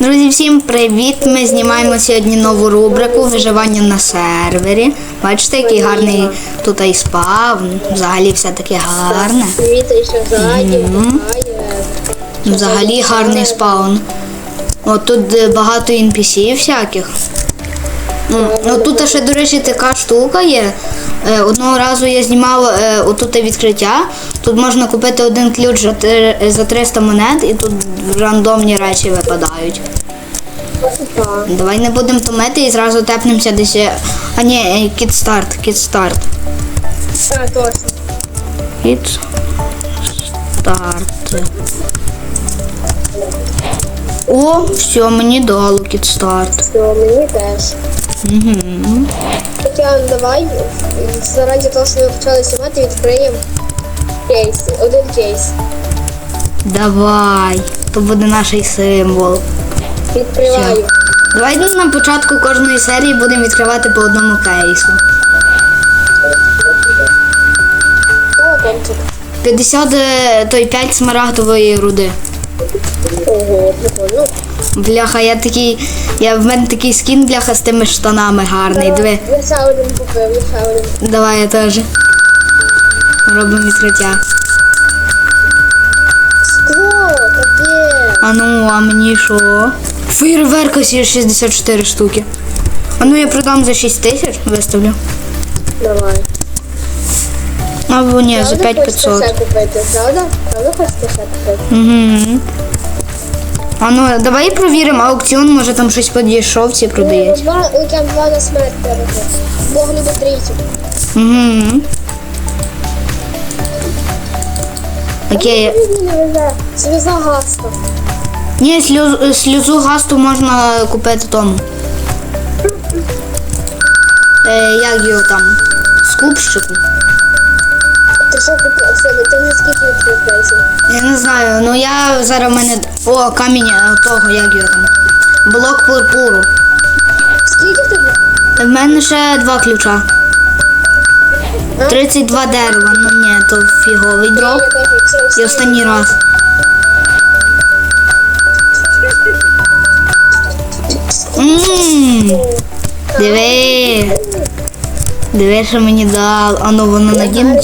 Друзі, всім привіт! Ми знімаємо сьогодні нову рубрику виживання на сервері. Бачите, який гарний тут і спавн. Взагалі все таке гарне. Грає. Взагалі гарний спаун. От тут е, багато NPC всяких. Ну, ну тут ще, до речі, така штука є. Е, Одного разу я знімав е, отут відкриття. Тут можна купити один ключ за 300 монет і тут рандомні речі випадають. Так. Давай не будемо томити і зразу тепнемося десь. е, А ні, кіт старт, кіт старт. Точно. Кіт старт. О, все, мені дало кіт старт. Все, мені теж. Угу. Давай заради того, що ми почали знімати, відкриємо кейс. Один кейс. Давай. То буде наш символ. Відкриваю. Давай на початку кожної серії будемо відкривати по одному кейсу. О, 50, е, той 5 смарагдової руди. Ого, прикольно. Бляха, я такий. Я в мене такий скін, бляха, з тими штанами гарний. Диви. Я ще один купив, я ще один. Давай я теж. Робимо відкриття. Скло, капець. А ну, а мені що? Фейерверка сі 64 штуки. А ну я продам за 6 тисяч, виставлю. Давай. Або ні, за Правда 5500. хочете ще купити, правда? Правда хочете ще купити? Угу. А ну, давай провіримо аукціон, може там щось по дешевці продається. Два, океан два на смерть треба. Бог любить трійцю. Угу. Окей. Мені не везе. Сльоза. Ні, сльозу, сльозу гасту можна купити тому. Е, як його там? Скупщику. Ти що купив себе? Ти вже скільки відкрив? Я не знаю, ну я зараз в мене. О, камінь е, того, як його там. Блок пурпуру. Скільки в тебе? В мене ще два ключа. 32 дерева. Ну ні, то фіговий дроп. Я І останній раз. Диви. Диви, що мені дали. А ну воно надійне.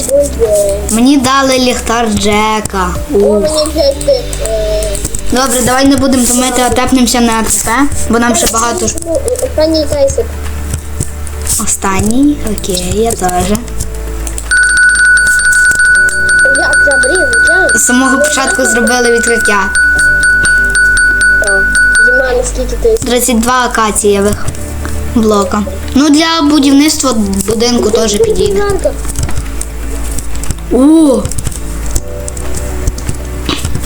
Мені дали ліхтар Джека. Ух. Добре, давай не будемо томити, а тепнемося на РТП, бо нам ще багато. Останній кейсик. Останній. Окей, я теж. З самого початку зробили відкриття. Зима, наскільки ти? 32 акацієвих блока. Ну для будівництва будинку теж підійде. О!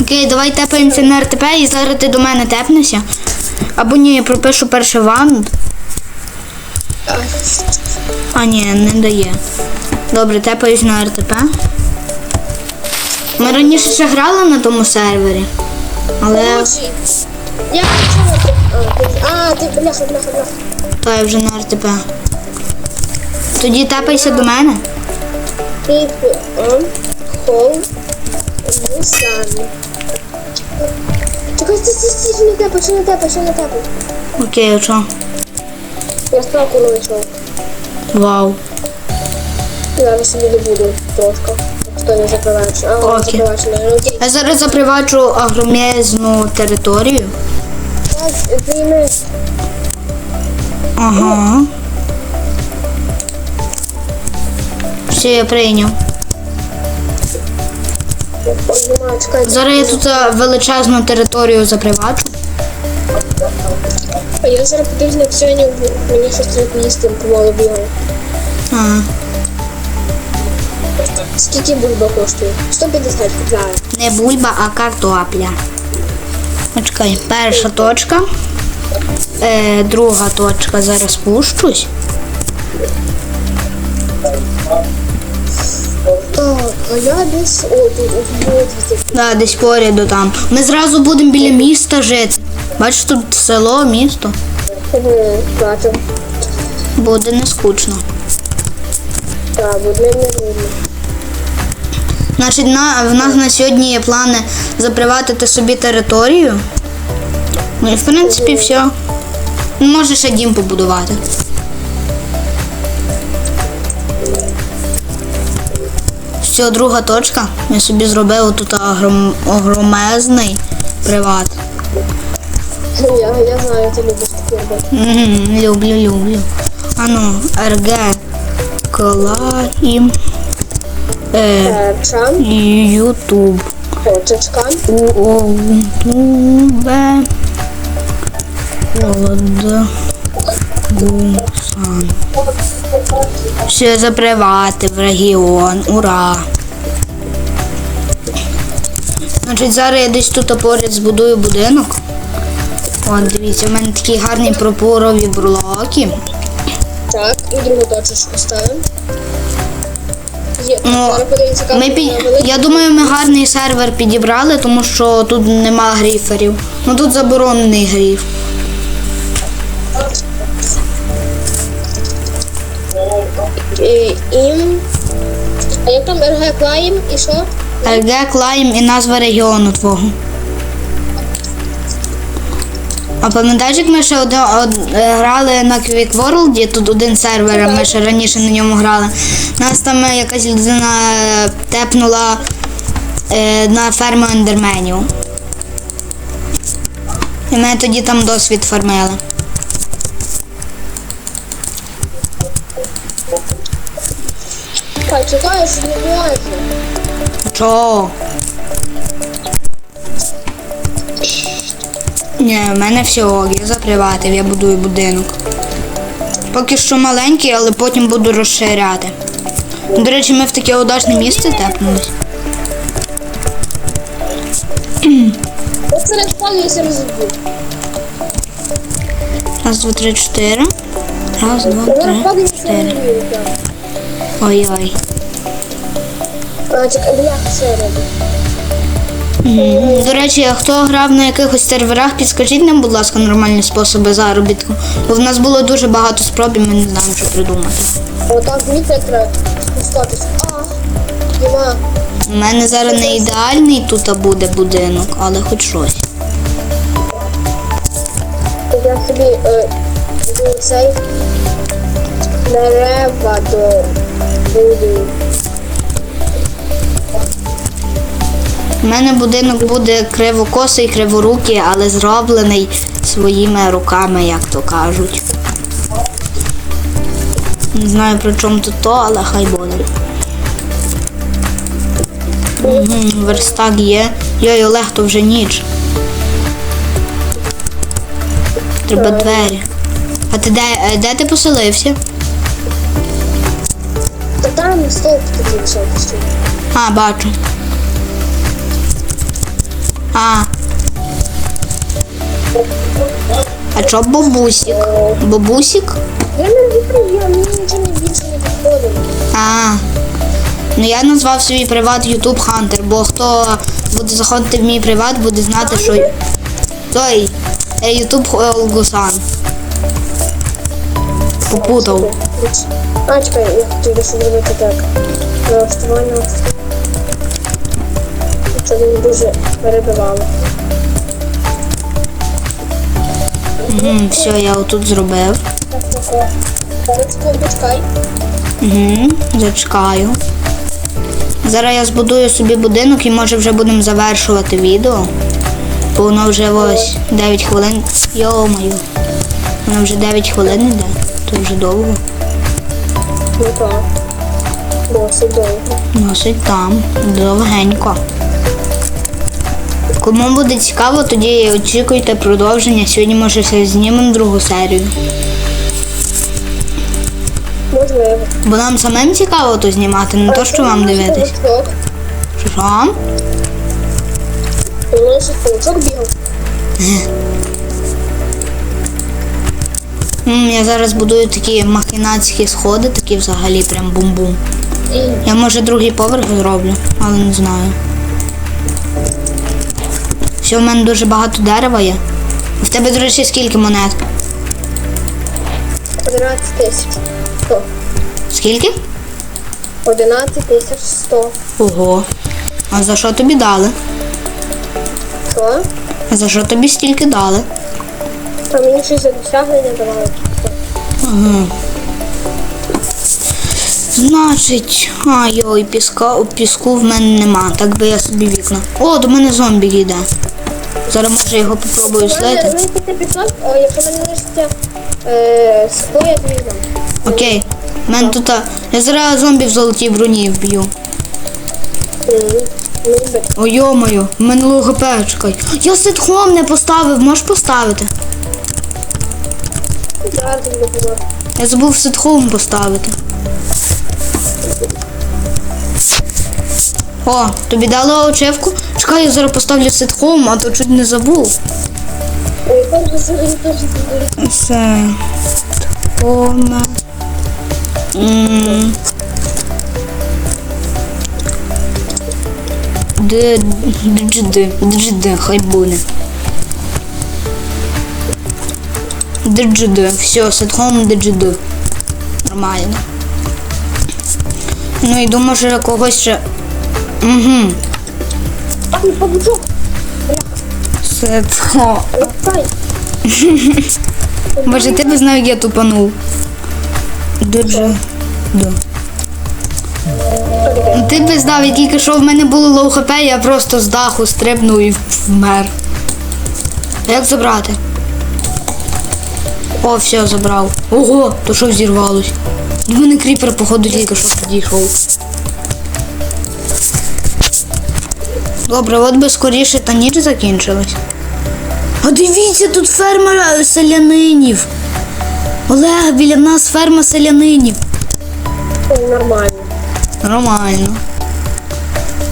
Окей, давай тепаємося на РТП і зараз ти до мене тепнешся. Або ні, я пропишу перший ван. А ні, не дає. Добре, тепаюсь на РТП. Ми раніше ще грали на тому сервері. Але. Я ти? А, ти- А, ти бляха, бляха, бляха. то я вже на РТП. Тоді тепайся до мене. Он хол ми самі. Чекай, стій, стій, стій, що не тепай, що не тепай, що не тепай. Окей, а що? Я справку не знайшов. Вау. Зараз собі не буду трошки. Хто не закриваючи. А, Окей. закриваючи. Ну. Я зараз заприваджу агромезну територію. Прийми. Ага. Все, я прийняв. Зараз я тут е, величезну територію заприваджу. А я зараз подивлюсь на сьогодні, мені щось треба їсти, помалу бігаю. Ага. Скільки бульба коштує? 150 купляю. Не бульба, а картопля. Ну, Чекай, перша точка. Е, друга точка. Зараз спущусь. Так, а я десь... Да, десь поряду там. Ми зразу будемо біля міста жити. Бачиш, тут село, місто. Угу. Буде не скучно. Так, буде не. Значить, на, в нас на сьогодні є плани заприватити собі територію. Ну і в принципі все. Ну, Може ще дім побудувати. Все, друга точка. Я собі зробив тут огром... огромезний приват. Я, я знаю, ти любиш такі робити. Мгм, люблю, люблю. Ану, РГ Клаїм е, Ютуб. Чачкан, У Ютубе Гусан. Все запривати в регіон. Ура! Значить, зараз я десь тут поряд збудую будинок. От, дивіться, у мене такі гарні пропорові блоки. так, і другу точечку ставимо. Є, Ну, Ми під... Я думаю, ми гарний сервер підібрали, тому що тут нема гріферів. Ну тут заборонений гріф. І, ім. А як там РГ Клайм і що? РГ, Клайм і назва регіону твого. А пам'ятаєш, як ми ще од... од- е, грали на Quick World, тут один сервер, а ми ще раніше на ньому грали. Нас там е, якась людина е, тепнула е, на ферму ендерменів. І ми тоді там досвід фармили. Так, чекаю, що не можна. Чого? Ні, в мене все ок, я заприватив, я будую будинок. Поки що маленький, але потім буду розширяти. До речі, ми в таке удачне місце тепнулись. Раз, два, три, чотири. Раз, два, три, чотири. Ой-ой. Бля, все робить. До речі, а хто грав на якихось серверах, підскажіть нам, будь ласка, нормальні способи заробітку. Бо в нас було дуже багато спроб і ми не знаємо, що придумати. Отак Дмитрия треба спускатись. А, Діма, У мене зараз не ідеальний тут буде будинок, але хоч щось. я собі е, цей дерева до буду. У мене будинок буде кривокосий, криворукий, але зроблений своїми руками, як то кажуть. Не знаю при чому тут то, але хай буде. Угу, верстак є. Йой, Олег, то вже ніч. Треба двері. А ти де, е, де ти поселився? Та там стовп такий високий. А, бачу. А. А чо не підходить. А. Ну я назвав свій приват YouTube Hunter, бо хто буде заходити в мій приват, буде знати, що. Той. е, YouTube Гусан. Попутав. А, чекай, я хотів зробити так. Налаштування. Не дуже перебивало. Угу, все, я отут зробив. Так. Угу, зачекаю. Зараз я збудую собі будинок і може вже будемо завершувати відео. Бо воно вже ось 9 хвилин. Йо-моє. Воно вже 9 хвилин іде, то вже довго. Ну так. Досить довго. Носить там, довгенько. Кому буде цікаво, тоді очікуйте продовження. Сьогодні може все знімемо другу серію. Можливо. Бо нам самим цікаво то знімати, не то, що вам дивитись. Що? У мене паучок бігав. Я зараз будую такі махінацькі сходи, такі взагалі прям бум-бум. Я може другий поверх зроблю, але не знаю. Все, в мене дуже багато дерева є. В тебе, до речі, скільки монет? 11 тисяч. 100. Скільки? 11 тисяч 100. Ого. А за що тобі дали? Що? А за що тобі стільки дали? Мені щось за досягнення давали. Ага. Значить, а йой, піска, піску в мене нема, так би я собі вікна. О, до мене зомбі йде. Зараз може його попробую слити. Якщо мене лишиться е, скло, я тобі дам. Окей. В мене тут. Я зараз зомбі в золотій броні вб'ю. Мгм. Ну. О, йомаю, в мене хп, чекай. Я ситхом не поставив, можеш поставити? Я забув ситхом поставити. О, тобі дали очевку? Чекай, я зараз поставлю ситхом, а то чуть не забув. Все. Ситхом. М. Д, джд, джд, хай буде. Джд, все, ситхом джд. Нормально. Ну і думаю, що когось ще. Угу. Павучок, Ситхом. лапай. Боже, ти б знав, як я тупанув. Дуже. Да. Ти б знав, як тільки що в мене було лоу хп, я просто з даху стрибнув і вмер. Як забрати? О, все, забрав. Ого, то що взірвалось? До мене кріпер, походу, тільки що підійшов. Добре, от би скоріше та ніч закінчилась. А дивіться, тут ферма селянинів. Олег, біля нас ферма селянинів. Нормально. Нормально.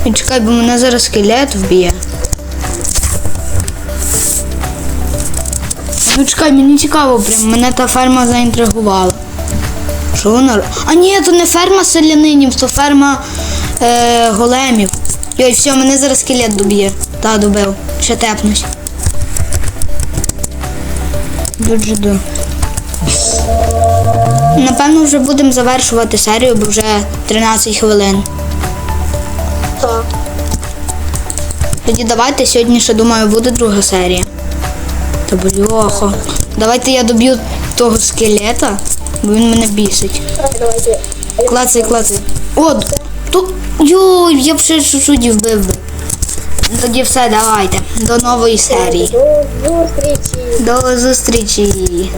І чекай, бо мене зараз скелет вб'є. Ну чекай, мені цікаво, прям мене та ферма заінтригувала. Що вона? А ні, то не ферма селянинів, то ферма е, големів. Йой, все, мене зараз скелет доб'є. Та добив. Ще тепнусь. Дуджиду. Напевно, вже будемо завершувати серію, бо вже 13 хвилин. Так. Тоді давайте сьогодні ще думаю буде друга серія. Та бляха. Давайте я доб'ю того скелета, бо він мене бісить. Клацай, клацай. О, то. Йой, я б ще чуть-чуть вбив. Тоді все, давайте. До нової серії. До зустрічі. До зустрічі.